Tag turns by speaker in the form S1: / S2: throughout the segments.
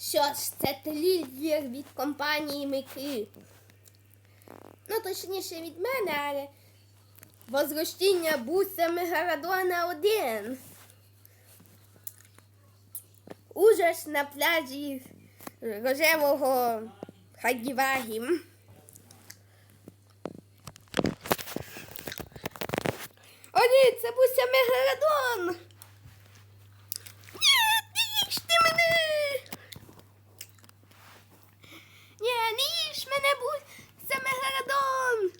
S1: Що ж, це трильєр від компанії Мики. Ну, точніше від мене, але Возвращення буса Мегарадона 1. Ужас на пляжі рожевого Хагівагім. О, ні, це буся Мегарадон. Ні, не їжте мене. Ні, не їж мене, буся Мегарадон.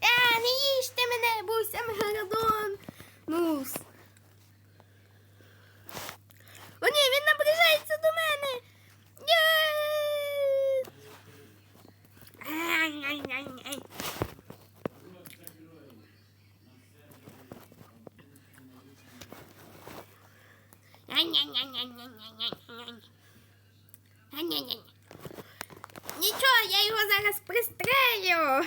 S1: А, не їжте мене, буся Мегарадон. Ну. О, ні, він наближається до мене. Ай-яй-яй-яй. Ай-яй-яй-яй-яй-яй-яй. Ай-яй-яй. Нічого, я його зараз пристрелю.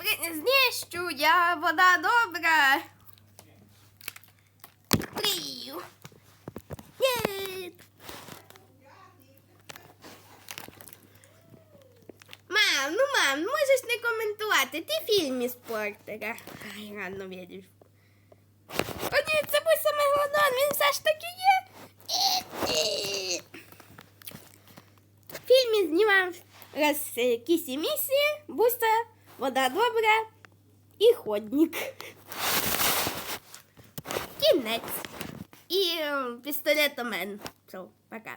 S1: При... знищу, я вода добра. Прию. Мам, ну мам, можеш не коментувати. Ти фільм із Портера. Ай, рано віриш. О, ні, це був саме Гордон, він все ж таки є. Фільмі знімав раз е, кісі місі, буса, вода добра і ходник. Кінець. І е, пістолетомен. Все, пока.